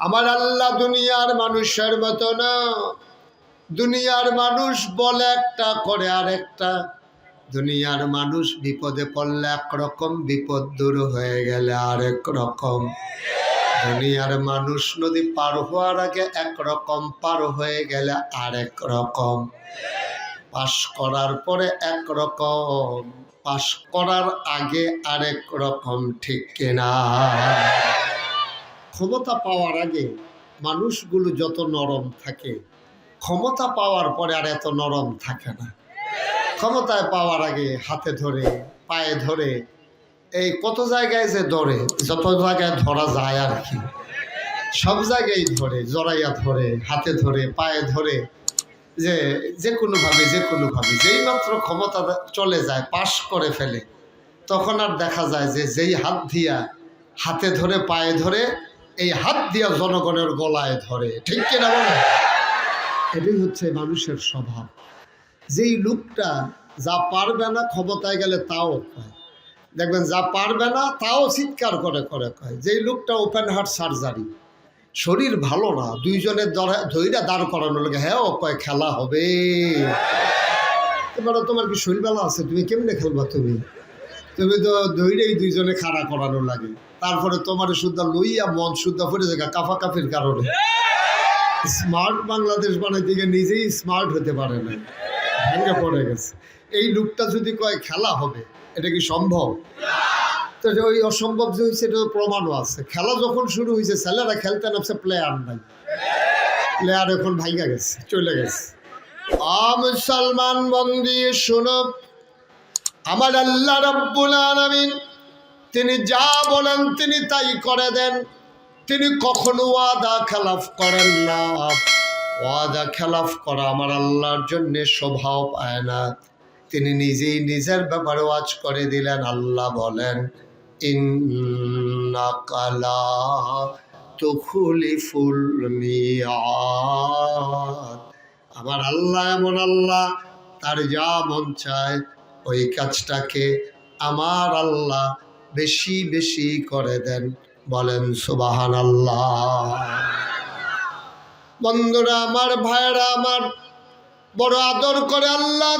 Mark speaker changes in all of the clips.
Speaker 1: আমার আল্লাহ দুনিয়ার মানুষের মতো না। দুনিয়ার মানুষ বলে একটা, করে আর একটা দুনিয়ার মানুষ বিপদে পড়লে একরকম বিপদ দূর হয়ে গেলে আরেক রকম। দুনিয়ার মানুষ নদী পার হওয়ার আগে একরকম পার হয়ে গেলে আরেক রকম। পাশ করার পরে একরকম, পাশ করার আগে আরেক রকম, ঠিক কিনা? ক্ষমতা পাওয়ার আগে মানুষগুলো যত নরম থাকে, ক্ষমতা পাওয়ার পরে আর এত নরম থাকে না। ক্ষমতায় পাওয়ার আগে হাতে ধরে, পায়ে ধরে, এই কত জায়গায় যে ধরে, যত জায়গায় ধরা যায় আর কি। সব জায়গায় ধরে, জড়াইয়া ধরে, হাতে ধরে, পায়ে ধরে, যে যে কোনোভাবে যে কোনোভাবে, যেই মাত্র ক্ষমতা চলে যায়, পাশ করে ফেলে, তখন আর দেখা যায় যে যেই হাত দিয়া হাতে ধরে, পায়ে ধরে এই হাত দিয়া জনগণের গলায় ধরে, ঠিক কিনা বলে এটাই হচ্ছে মানুষের স্বভাব। যেই লোকটা যা পারবে না ক্ষমতায় গেলে তাও কয়। দেখবেন, যা পারবে না তাও চিৎকার করে করে কয়। যেই লোকটা ওপেন হার্ট সার্জারি শরীর ভালো না, দুইজনের ধৈর্য দাঁড় করানো লাগে হ্যাঁ কয়, খেলা হবে। তোমার কি শরীর ভালো আছে? তুমি কেমনে খেলবা তুমি? তুমি তো ধৈর্যই দুইজনে খাড়া করানো লাগে। তারপরে তোমার শুদ্ধ লইয়া মন শুদ্ধ পড়ে যায় কাফা কাফির কারণে। স্মার্ট বাংলাদেশ বানাইতে গিয়ে নিজেই স্মার্ট হতে পারে না ভেঙে পড়ে গেছে। এই লুকটা যদি কয় খেলা হবে, এটা কি সম্ভব? তো ওই অসম্ভব যে হয়েছে এটা প্রমাণও আছে। খেলা যখন শুরু হয়েছে ছেলেরা খেলতে নামছে প্লেয়ার নাই। প্লেয়ার এখন ভাইগা গেছে, চলে গেছে। আম সালমান বন্দি, শুনো। আমার আল্লাহ রব্বুল আলামিন, তিনি যা বলেন তিনি তাই করে দেন। তিনি কখনো ওয়াদা খেলাফ করেন না। ওয়াদা খেলাফ করা আমার আল্লাহর জন্য স্বভাব পায় না। তিনি নিজেই নিজের ব্যাপারে ওয়াজ করে দিলেন, আল্লাহ বলেন আমার আল্লাহ এমন আল্লাহ, তার যা মন চায় ওই কাজটাকে আমার আল্লাহ বেশি বেশি করে দেন। বলেন সুবাহান আল্লাহ বন্ধুরা, আমার ভাইরা আমার বড় আদর করে আল্লাহ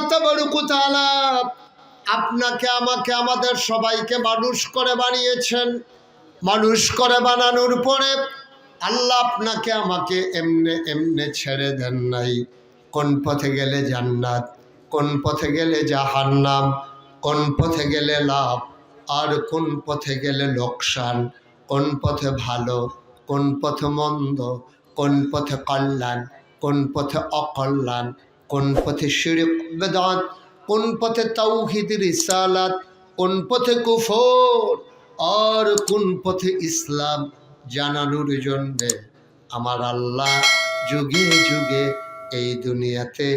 Speaker 1: আপনাকে, আমাকে, আমাদের সবাইকে মানুষ করে বানিয়েছেন। মানুষ করে বানানোর পরে আল্লাহ আপনাকে, আমাকে এমনে এমনে ছেড়ে দেন নাই। কোন পথে গেলে জান্নাত? কোন পথে গেলে জাহান্নাম কোন পথে গেলে লাভ আর কোন পথে গেলে লোকসান কোন পথে ভালো কোন পথে মন্দ কোন পথে কল্যাণ কোন পথে অকল্যাণ কোন পথে শিরিক বেদাত কোন পথে তৌহিদ রিসালাত কোন পথে কুফর আর কোন পথে ইসলাম জানানোর জন্যে আমার আল্লাহ যুগে যুগে এই দুনিয়াতে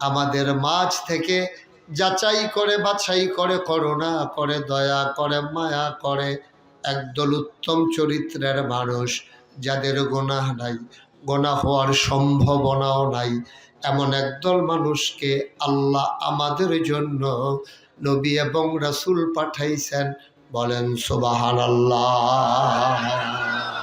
Speaker 1: আমাদের মাঝ থেকে যাচাই করে, বাছাই করে, করুণা করে, দয়া করে, মায়া করে একদল উত্তম চরিত্রের মানুষ যাদের গোনাহ নাই। গোনা হওয়ার সম্ভাবনাও নাই। এমন একদল মানুষকে আল্লাহ আমাদের জন্য নবী এবং রাসুল পাঠাইছেন। বলেন সোবাহান আল্লাহ